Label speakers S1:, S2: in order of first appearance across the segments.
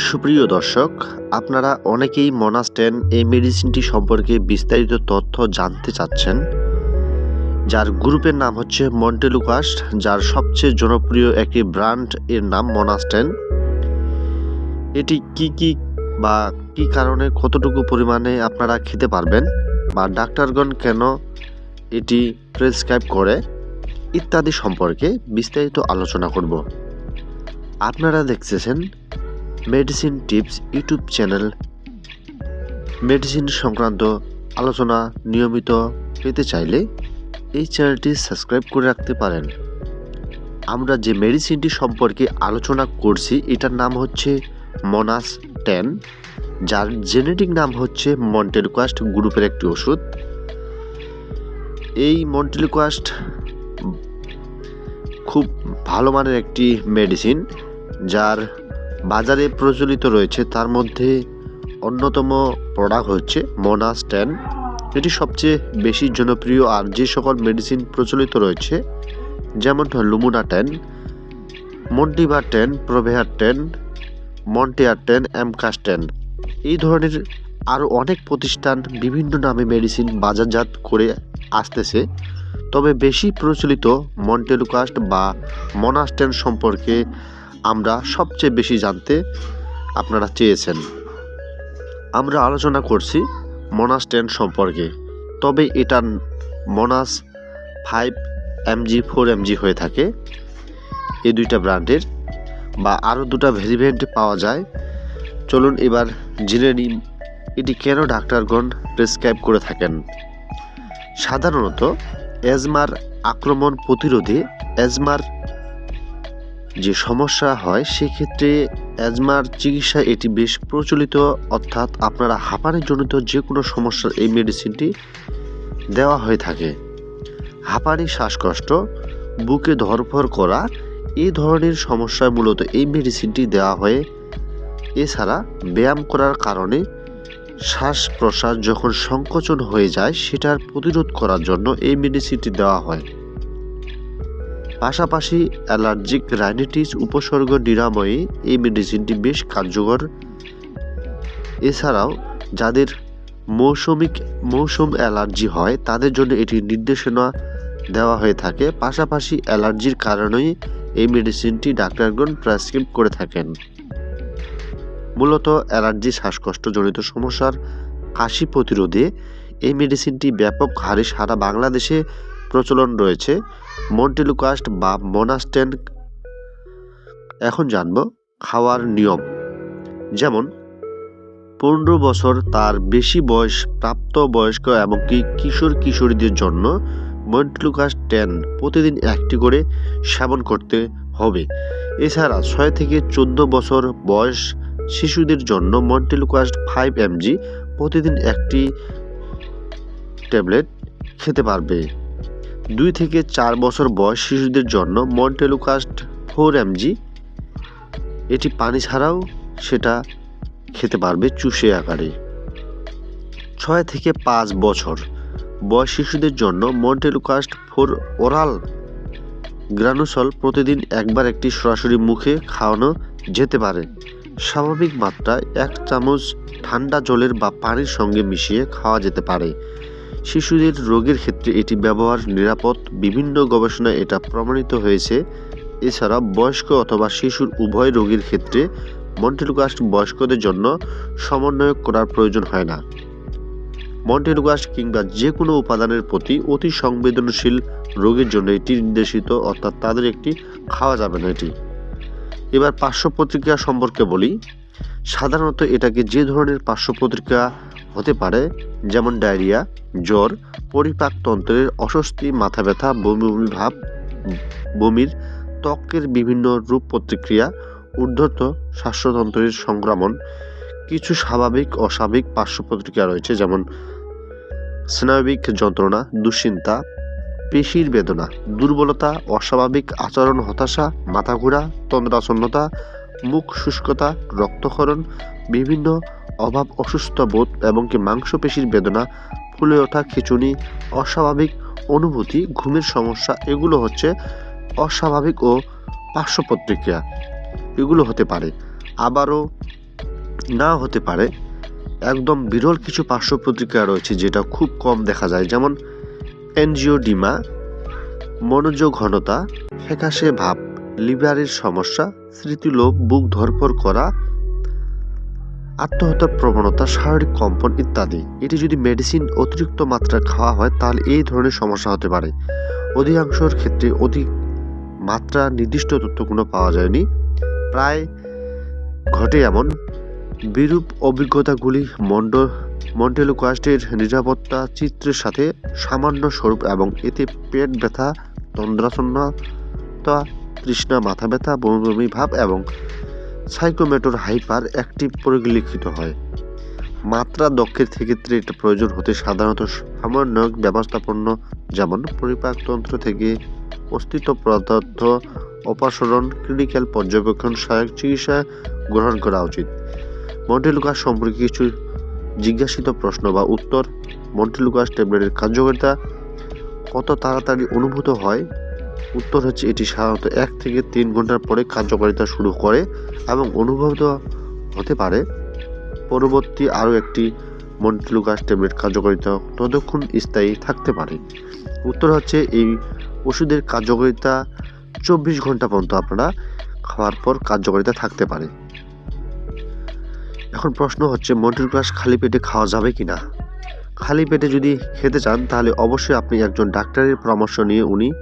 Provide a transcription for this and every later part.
S1: সুপ্রিয় দর্শক, আপনারা অনেকেই মনাস্টেন এই মেডিসিনটি সম্পর্কে বিস্তারিত তথ্য জানতে চাচ্ছেন। যার গ্রুপের নাম হচ্ছে মন্টেলুকাস্ট যার সবচেয়ে জনপ্রিয় একটি ব্র্যান্ড এর নাম মনাস্টেন। এটি কি কি বা কি কারণে কতটুকু পরিমাণে আপনারা খেতে পারবেন বা ডাক্তারগণ কেন এটি প্রেসক্রাইব করে ইত্যাদি সম্পর্কে বিস্তারিত আলোচনা করব। আপনারা দেখতেছেন medicine tips YouTube channel. Medicine সংক্রান্ত আলোচনা নিয়মিত পেতে চাইলে এই চ্যানেলটি সাবস্ক্রাইব করে রাখতে পারেন। আমরা যে মেডিসিনটি সম্পর্কে আলোচনা করছি, এটার নাম হচ্ছে মনাস টেন, যার জেনেটিক নাম হচ্ছে মন্টেলকোয়াস্ট গ্রুপের একটি ওষুধ। এই মন্টেলকোয়াস্ট খুব ভালো মানের একটি মেডিসিন, যার বাজারে প্রচলিত রয়েছে, তার মধ্যে অন্যতম প্রোডাক্ট হচ্ছে মোনাস টেন এটি সবচেয়ে বেশি জনপ্রিয় আর যে সকল মেডিসিন প্রচলিত রয়েছে যেমন Lumona ten, Montiva ten Provair ten, Montiar ten Amcas ten এই ধরনের আরও অনেক প্রতিষ্ঠান বিভিন্ন নামে মেডিসিন বাজারজাত করে আসতেছে। তবে বেশি প্রচলিত মন্টেলুকাস্ট বা মনাস্টেন সম্পর্কে আমরা সবচেয়ে বেশি জানতে আপনারা চেয়েছেন। আমরা আলোচনা করছি মনাস টেন সম্পর্কে। তবে এটা Monas five mg, four mg হয়ে থাকে। এই দুইটা ব্র্যান্ডের বা আরও দুটা ভেরিভেন্ট পাওয়া যায়। চলুন এবার জেনে নিই এটি কেন ডাক্তারগণ প্রেসক্রাইব করে থাকেন। সাধারণত অ্যাজমার আক্রমণ প্রতিরোধে অ্যাজমার যে সমস্যা হয়, সেক্ষেত্রে অ্যাজমার চিকিৎসা এটি বেশ প্রচলিত, অর্থাৎ আপনারা হাঁপানিজনিত যে কোনো সমস্যার এই মেডিসিনটি দেওয়া হয়ে থাকে। হাঁপানি, শ্বাসকষ্ট, বুকে ধরফর করা এই ধরনের সমস্যায় মূলত এই মেডিসিনটি দেওয়া হয়, এছাড়া ব্যায়াম করার কারণে শ্বাস প্রশ্বাস যখন সংকোচন হয়ে যায়, সেটার প্রতিরোধ করার জন্য এই মেডিসিনটি দেওয়া হয়। পাশাপাশি অ্যালার্জিক রাইনিটিস, উপসর্গ নিরাময়ে এই মেডিসিনটি বেশ কার্যকর। এছাড়াও যাদের মৌসুমিক, মৌসুম অ্যালার্জি হয়, তাদের জন্য এটি নির্দেশনা দেওয়া হয়ে থাকে। পাশাপাশি অ্যালার্জির কারণেই এই মেডিসিনটি ডাক্তারগণ প্রেসক্রিপ করে থাকেন। মূলত অ্যালার্জি শ্বাসকষ্টজনিত সমস্যার কাশি প্রতিরোধে এই মেডিসিনটি ব্যাপক হারে সারা বাংলাদেশে প্রচলন রয়েছে। মন্টেলুকাস্ট বা মোনাস্টেন এখন জানব খাওয়ার নিয়ম। যেমন, পনেরো বছর তার বেশি বয়স প্রাপ্ত বয়স্ক এমনকি কিশোর কিশোরীদের জন্য মন্টেলুকাস্ট টেন প্রতিদিন একটি করে সেবন করতে হবে। এছাড়া ছয় থেকে চোদ্দ বছর বয়স শিশুদের জন্য মন্টেলুকাস্ট ফাইভ এমজি প্রতিদিন একটি ট্যাবলেট খেতে পারবে। দুই থেকে চার বছর বয়স শিশুদের জন্য মন্টেলুকাস্ট ফোর এমজি এটি পানি ছাড়াও সেটা খেতে পারবে চুষে আকারে। ছয় থেকে পাঁচ বছর বয়স শিশুদের জন্য মন্টেলুকাস্ট ফোর ওরাল গ্রানুসল প্রতিদিন একবার একটি সরাসরি মুখে খাওয়ানো যেতে পারে। স্বাভাবিক মাত্রায় এক চামচ ঠান্ডা জলের বা পানির সঙ্গে মিশিয়ে খাওয়া যেতে পারে। শিশুদের রোগের ক্ষেত্রে এটি ব্যবহার নিরাপদ। বিভিন্ন গবেষণায় এটা প্রমাণিত হয়েছে। এছাড়া বয়স্ক অথবা শিশুর উভয় রোগীর ক্ষেত্রে মন্টেলুকাস্ট বয়স্কদের জন্য সমন্বয় করার প্রয়োজন হয় না। মন্টেলুকাস্ট কিংবা যে কোনো উপাদানের প্রতি অতি সংবেদনশীল রোগীর জন্য এটি নির্দেশিত, অর্থাৎ তাদের একটি খাওয়া যাবে না এটি। এবার পার্শ্ব প্রতিক্রিয়া সম্পর্কে বলি। সাধারণত এটাকে যে ধরনের পার্শ্ব প্রতিক্রিয়া হতে পারে, যেমন ডায়রিয়া, জ্বর পরিপাকতন্ত্রের অস্বস্তি, মাথা ব্যথা, বমি বমি ভাব, বমির ত্বকের বিভিন্ন রূপ প্রতিক্রিয়া, ঊর্ধ্বত শ্বাসতন্ত্রের সংক্রমণ, কিছু স্বাভাবিক, অস্বাভাবিক পার্শ্ব প্রতিক্রিয়া রয়েছে, যেমন স্নায়বিক যন্ত্রণা, দুশ্চিন্তা, পেশির বেদনা, দুর্বলতা, অস্বাভাবিক আচরণ, হতাশা, মাথা ঘোরা তন্দ্রাচ্ছন্নতা মুখ শুষ্কতা, রক্তক্ষরণ, বিভিন্ন অভাব অসুস্থ বোধ এবং কি মাংসপেশির বেদনা, ফুলে ওঠা খিচুনি, অস্বাভাবিক অনুভূতি, ঘুমের সমস্যা, এগুলো হচ্ছে অস্বাভাবিক ও পার্শ্ব প্রতিক্রিয়া এগুলো হতে পারে। আবারও না হতে পারে। একদম বিরল কিছু পার্শ্ব প্রতিক্রিয়া রয়েছে যেটা খুব কম দেখা যায়। যেমন এনজিওডিমা মনোযোগ ঘনতা ফ্যাকাশে ভাব লিভারের সমস্যা স্মৃতিলোভ বুক ধরপর করা, আত্মহত্যার প্রবণতা, শারীরিক কম্পন ইত্যাদি। এটি যদি মেডিসিন অতিরিক্ত মাত্রায় খাওয়া হয়, তাহলে এই ধরনের সমস্যা হতে পারে। অধিকাংশের ক্ষেত্রে অধিক মাত্রা নির্দিষ্ট তথ্য কোনো পাওয়া যায়নি। প্রায় ঘটে এমন। বিরূপ অভিজ্ঞতাগুলি মন্ড, মন্টেলুকাস্টের নিরাপত্তা চিত্রের সাথে সামান্য স্বরূপ এবং এতে পেট ব্যথা তন্দ্রাচ্ছন্নতা তৃষ্ণা মাথা ব্যথা বমি ভাব এবং সাইকোমেটোর হাইপার অ্যাক্টিভ পরিলক্ষিত হয়। মাত্রা দক্ষের ক্ষেত্রে এটা প্রয়োজন হতে সাধারণত সমন্বয়ক ব্যবস্থাপন্ন যেমন পরিপাকতন্ত্র থেকে অস্তিত্ব পদার্থ অপসারণ ক্লিনিক্যাল পর্যবেক্ষণ, সহায়ক চিকিৎসা গ্রহণ করা উচিত। মন্টেলুকাস সম্পর্কে কিছু জিজ্ঞাসিত প্রশ্ন বা উত্তর। মন্টেলুকাস ট্যাবলেটের কার্যকারিতা কত তাড়াতাড়ি অনুভূত হয়? উত্তর হচ্ছে এটি সাধারণত এক থেকে তিন ঘণ্টার পরে কার্যকারিতা শুরু করে এবং অনুভূত হতে পারে। পরবর্তী আরও একটি মন্টেলুকাস ট্যাবলেট কার্যকারিতা ততক্ষণ স্থায়ী থাকতে পারে। উত্তর হচ্ছে এই ওষুধের কার্যকারিতা চব্বিশ ঘণ্টা পর্যন্ত আপনারা খাওয়ার পর কার্যকারিতা থাকতে পারে। এখন প্রশ্ন হচ্ছে, মন্টেলুকাস খালি পেটে খাওয়া যাবে কি না খালি পেটে যদি খেতে চান, তাহলে অবশ্যই আপনি একজন ডাক্তারের পরামর্শ নিয়ে উনি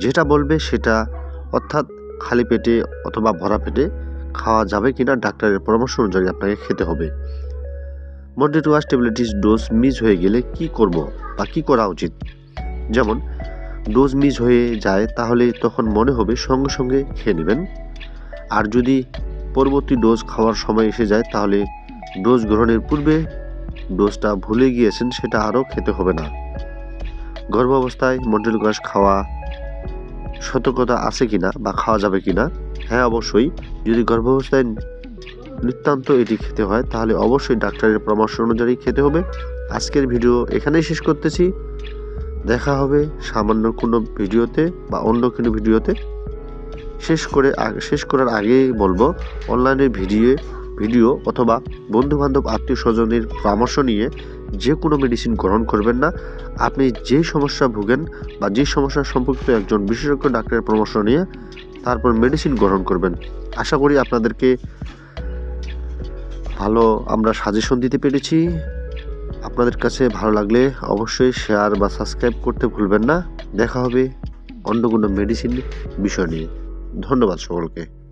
S1: যেটা বলবে সেটা অর্থাৎ খালি পেটে অথবা ভরা পেটে খাওয়া যাবে কিনা ডাক্তারের পরামর্শ অনুযায়ী আপনাকে খেতে হবে। মন্টেটুয়াস ট্যাবলেটিস ডোজ মিস হয়ে গেলে কি করব বা কি করা উচিত? যেমন ডোজ মিস হয়ে যায় তাহলে তখন মনে হবে সঙ্গে সঙ্গে খেয়ে নেবেন। আর যদি পরবর্তী ডোজ খাওয়ার সময় এসে যায় তাহলে ডোজ গ্রহণের পূর্বে ডোজটা ভুলে গিয়েছেন সেটা আরও খেতে হবে না। গর্ভাবস্থায় মন্টেলুকাস খাওয়া সতর্কতা আছে কিনা বা খাওয়া যাবে কিনা? হ্যাঁ অবশ্যই। যদি গর্ভাবস্থায় নিতান্ত এটি খেতে হয়, তাহলে অবশ্যই ডাক্তারের পরামর্শ অনুযায়ী খেতে হবে। আজকের ভিডিও এখানেই শেষ করতেছি। দেখা হবে সামান্য কোনো ভিডিওতে বা অন্য কোনো ভিডিওতে। শেষ করে শেষ করার আগেই বলব, অনলাইনে ভিডিও ভিডিও অথবা বন্ধু বান্ধব আত্মীয় স্বজনের পরামর্শ নিয়ে যে কোনো মেডিসিন গ্রহণ করবেন না। আপনি যে সমস্যা ভুগেন বা যে সমস্যা সম্পর্কিত একজন বিশেষজ্ঞ ডাক্তারের পরামর্শ নিয়ে তারপর মেডিসিন গ্রহণ করবেন। আশা করি আপনাদেরকে ভালো আমরা সাজেশন দিতে পেরেছি। আপনাদের কাছে ভালো লাগলে অবশ্যই শেয়ার বা সাবস্ক্রাইব করতে ভুলবেন না। দেখা হবে অন্য কোনো মেডিসিন বিষয় নিয়ে। ধন্যবাদ সকলকে।